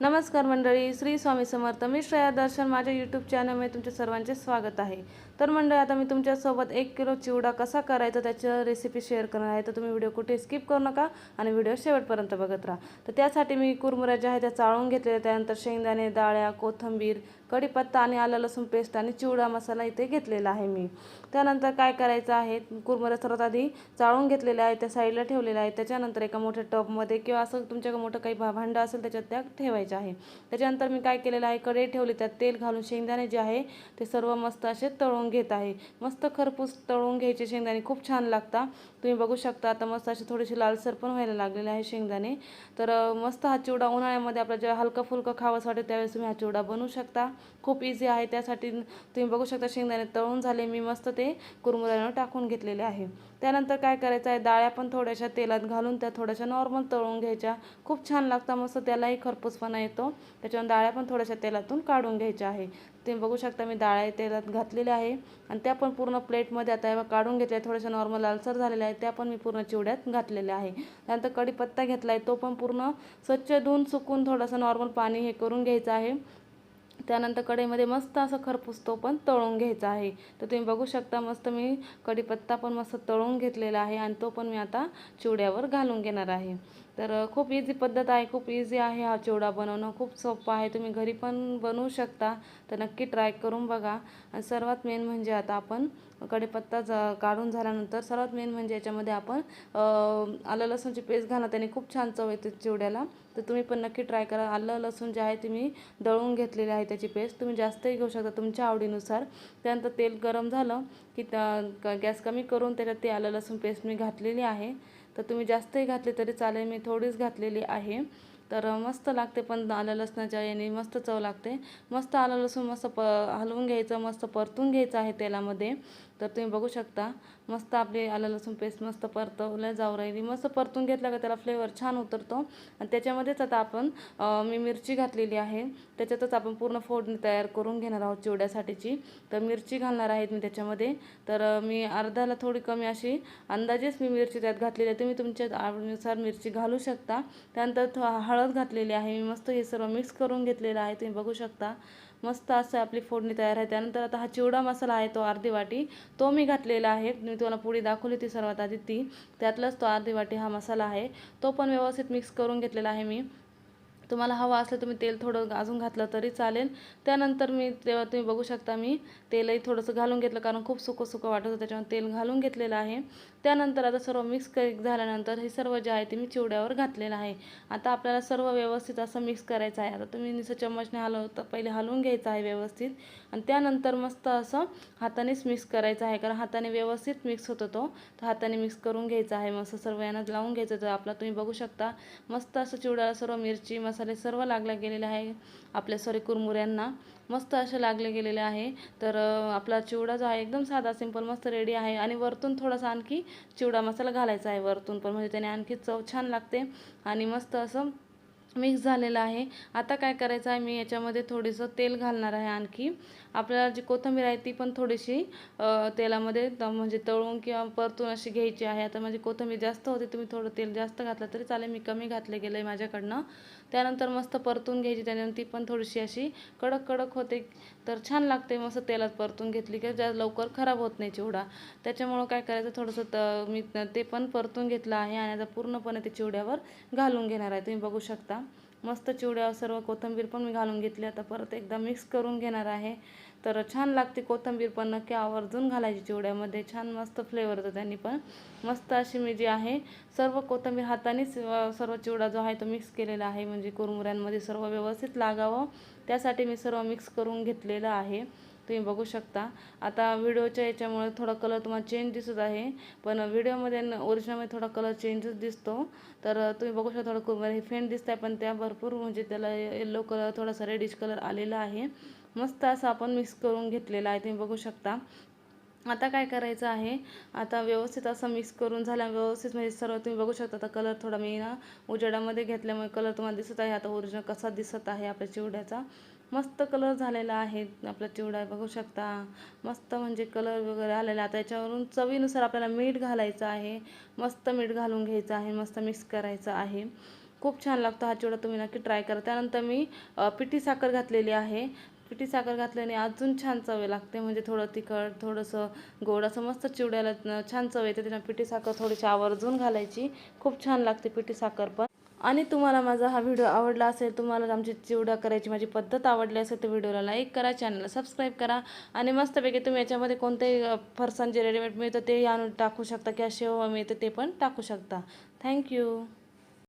नमस्कार मंडळी श्री स्वामी समर्थ. मी श्रेया दर्शन. माझ्या यूट्यूब चॅनलमध्ये तुमच्या सर्वांचे स्वागत आहे. तर मंडळी आता मी तुमच्यासोबत एक किलो चिवडा कसा करायचा त्याची रेसिपी शेअर करणार आहे. तर तुम्ही व्हिडिओ कुठे स्किप करू नका आणि व्हिडिओ शेवटपर्यंत बघत राहा. तर त्यासाठी मी कुरमुऱ्या ज्या आहेत त्या चाळून घेतलेल्या त्यानंतर शेंगदाणे डाळ्या कोथिंबीर कढीपत्ता आणि आलं लसूण पेस्ट आणि चिवडा मसाला इथे घेतलेला आहे मी. त्यानंतर काय करायचं आहे? कुरमुऱ्या सर्वात आधी चाळून घेतलेल्या आहेत त्या साईडला ठेवलेल्या आहेत. त्याच्यानंतर एका मोठ्या टबमध्ये किंवा असं तुमच्याकडे मोठं काही भा- भांडं असेल त्याच्यात त्या ठेवायचे आहे. त्याच्यानंतर मी काय केलेलं आहे? कढई ठेवली. त्यात तेल घालून शेंगदाणे जे आहे ते सर्व मस्त असे तळून घेत आहे. मस्त खरपूस तळून घ्यायचे शेंगदाणे. खूप छान लागतात तुम्ही बघू शकता आता मस्त असे थोडेसे लालसर पण व्हायला लागलेले आहे शेंगदाणे. तर मस्त हा चिवडा उन्हाळ्यामध्ये आपला जेव्हा हलकं फुलकं खावास वाटेल त्यावेळेस तुम्ही हा चिवडा बनवू शकता. खूप इझी आहे. त्यासाठी तुम्ही बघू शकता शेंगदाणे तळून झाले. मी मस्त ते कुरमुऱ्यानं टाकून घेतलेले आहे. त्यानंतर काय करायचं आहे? डाळ्या पण थोड्याशा तेलात घालून त्या थोड्याशा नॉर्मल तळून घ्यायच्या. खूप छान लागतं. मस्त त्यालाही खरपूसपणा येतो. त्याच्यावर डाळ्या पण थोड्याशा तेलातून काढून घ्यायच्या आहे. तुम्ही बघू शकता मी डाळ्या तेलात घातलेल्या आहे. आणि त्या पण पूर्ण प्लेटमध्ये आता काढून घेतल्या थोड्याशा नॉर्मल लालसर झालेल्या आहेत. त्या पण मी पूर्ण चिवड्यात घातलेल्या आहे. त्यानंतर कढीपत्ता घेतला आहे तो पण पूर्ण स्वच्छ धुवून सुकून थोडंसं नॉर्मल पाणी हे करून घ्यायचं आहे. त्यानंतर कढईमध्ये मस्त असं खरपूस तो पण तळून घ्यायचा आहे. तर तुम्ही बघू शकता मस्त मी कढीपत्ता पण मस्त तळून घेतलेला आहे. आणि तो पण मी आता चिवड्यावर घालून घेणार आहे. तर खूप इझी पद्धत आहे खूप इझी आहे हा चिवडा बनवणं. खूप सोपं आहे. तुम्ही घरी पण बनवू शकता. तर नक्की ट्राय करून बघा. आणि सर्वात मेन म्हणजे आता आपण कढीपत्ता ज काढून झाल्यानंतर सर्वात मेन म्हणजे याच्यामध्ये आपण आलं लसूणची पेस्ट घालणं त्याने खूप छान चव येते चिवड्याला. तर तुम्ही पण नक्की ट्राय करा. आलं लसूण जे आहे तुम्ही दळून घेतलेले आहे त्याची पेस्ट तुम्ही जास्तही घेऊ शकता तुमच्या आवडीनुसार. त्यानंतर तेल गरम झालं की त्या गॅस कमी करून त्याच्यात ते आलं लसूण पेस्ट मी घातलेली आहे. तर तुम्ही जास्तही घातले तरी चालेल. मी थोडीच घातलेली आहे. तर मस्त लागते पण आलं लसणाच्या याने मस्त चव लागते. मस्त आलं लसूण मस्त प हलवून घ्यायचं मस्त परतून घ्यायचं आहे तेलामध्ये. तर तुम्ही बघू शकता मस्त आपली आलं लसूण पेस्ट मस्त परतवल्या जाऊ राहिली मस्त परतून घेतला का त्याला फ्लेवर छान उतरतो. आणि त्याच्यामध्येच आता आपण मी मिरची घातलेली आहे. त्याच्यातच आपण पूर्ण फोडणी तयार करून घेणार आहोत चिवड्यासाठीची. तर मिरची घालणार आहेत मी त्याच्यामध्ये. तर मी अर्ध्याला थोडी कमी अशी अंदाजेच मी मिरची त्यात घातलेली आहे. तुम्ही तुमच्या आवडीनुसार मिरची घालू शकता. त्यानंतर थो- हळद घातलेली आहे. मी मस्त हे सर्व मिक्स करून घेतलेलं आहे. तुम्ही बघू शकता. मस्त असं आपली फोडणी तयार आहे. त्यानंतर आता हा चिवडा मसाला आहे तो अर्धी वाटी. तो मी घातलेला आहे. मी तुम्हाला पुढे दाखवली ती सर्वात आधी ती. त्यातलाच तो अर्धी वाटी हा मसाला आहे. तो पण व्यवस्थित मिक्स करून घेतलेला आहे मी. तुम्हाला हवा असलं तुम्ही तेल थोडं अजून घातलं तरी चालेल. त्यानंतर मी तेव्हा तुम्ही बघू शकता मी तेलही थोडंसं घालून घेतलं कारण खूप सुकं सुकं वाटत होतं त्याच्यामुळे तेल घालून घेतलेलं आहे. त्यानंतर आता सर्व मिक्स क झाल्यानंतर हे सर्व जे आहे ते मी चिवड्यावर घातलेलं आहे. आता आपल्याला सर्व व्यवस्थित असं मिक्स करायचं आहे. आता तुम्ही नुसतं चम्मचने हलवता पहिले हलवून घ्यायचं आहे व्यवस्थित. आणि त्यानंतर मस्त असं हातानेच मिक्स करायचं आहे. कारण हाताने व्यवस्थित मिक्स होतो तो. तर हाताने मिक्स करून घ्यायचा आहे. मस्त सर्व यांना लावून घ्यायचं तर आपला तुम्ही बघू शकता. मस्त असं चिवड्याला सर्व मिरची मसाले सर्व लागले गेलेले आहे. आपल्या सॉरी कुरमुऱ्यांना मस्त असे लागले गेलेले आहे. तर आपला चिवडा जो आहे एकदम साधा सिंपल मस्त रेडी आहे. आणि वरतून थोडासा आणखी चिवडा मसाला घालायचा आहे वरतून पण म्हणजे त्याने आणखी चव छान लागते आणि मस्त असं मिक्स झालेलं आहे. आता काय करायचं आहे मी याच्यामध्ये थोडंसं तेल घालणार आहे आणखी. आपल्याला जी कोथिंबीर आहे ती पण थोडीशी तेलामध्ये म्हणजे तळून किंवा परतून अशी घ्यायची आहे. आता माझी कोथिंबीर जास्त होते तुम्ही थोडं तेल जास्त घातलं तरी चालेल. मी कमी घातले गेलं आहे माझ्याकडनं. त्यानंतर मस्त परतून घ्यायची त्यानंतर ती पण थोडीशी अशी कडक कडक होते. तर छान लागते मस्त तेलात परतून घेतली की ज्या लवकर खराब होत नाही चिवडा. त्याच्यामुळं काय करायचं थोडंसं त मी ते पण परतून घेतलं आहे आणि आता पूर्णपणे ते चिवड्यावर घालून घेणार आहे. तुम्ही बघू शकता. मस्त चिवड्यावर सर्व कोथिंबीर पण मी घालून घेतली. आता परत एकदा मिक्स करून घेणार आहे. तर छान लागते कोथिंबीर पण नक्की आवर्जून घालायची चिवड्यामध्ये. छान मस्त फ्लेवर होतो त्यांनी पण. मस्त अशी मी जी आहे सर्व कोथिंबीर हातानेच सर्व चिवडा जो आहे तो मिक्स केलेला आहे. म्हणजे कुरमुऱ्यांमध्ये सर्व व्यवस्थित लागावं. त्यासाठी मी सर्व मिक्स करून घेतलेलं आहे. तुम्ही बघू शकता. आता व्हिडिओच्या याच्यामुळे थोडा कलर तुम्हाला चेंज दिसत आहे. पण व्हिडिओमध्ये ओरिजिनलमध्ये थोडा कलर चेंजच दिसतो. तर तुम्ही बघू शकता थोडं कुरमुरे हे फेंट दिसत आहे पण त्या भरपूर म्हणजे त्याला येल्लो कलर थोडासा रेडिश कलर आलेला आहे. मस्त असं आपण मिक्स करून घेतलेला आहे तुम्ही बघू शकता. आता काय करायचं आहे? आता व्यवस्थित असं मिक्स करून झाल्या व्यवस्थित म्हणजे सर्व तुम्ही बघू शकता. आता कलर थोडा मी ना उजेडामध्ये घेतल्यामुळे कलर तुम्हाला दिसत आहे. आता ओरिजिनल कसा दिसत आहे आपल्या चिवड्याचा? मस्त कलर झालेला आहे आपला चिवडा बघू शकता. मस्त म्हणजे कलर वगैरे आलेला. आता याच्यावरून चवीनुसार आपल्याला मीठ घालायचं आहे. मस्त मीठ घालून घ्यायचं आहे. मस्त मिक्स करायचं आहे. खूप छान लागतो हा चिवडा. तुम्ही नक्की ट्राय करा. त्यानंतर मी पिठी साखर घातलेली आहे. पिठी साखर घातल्याने अजून छान चव लागते. म्हणजे थोडं तिखट थोडंसं गोड असं मस्त चिवड्याला छान चव येते. त्याच्यामुळे पिठी साखर थोडीशी आवर्जून घालायची. खूप छान लागते पिठी साखर पण. आणि तुम्हाला माझा हा व्हिडिओ आवडला असेल तुम्हाला आमची चिवडा करायची माझी पद्धत आवडली असेल तर व्हिडिओला लाईक करा चॅनलला सबस्क्राईब करा. आणि मस्तपैकी तुम्ही याच्यामध्ये कोणतेही अ, फरसाण जे रेडीमेड मिळतं ते आणून टाकू शकता किंवा शेव मिळतं ते पण टाकू शकता. थँक्यू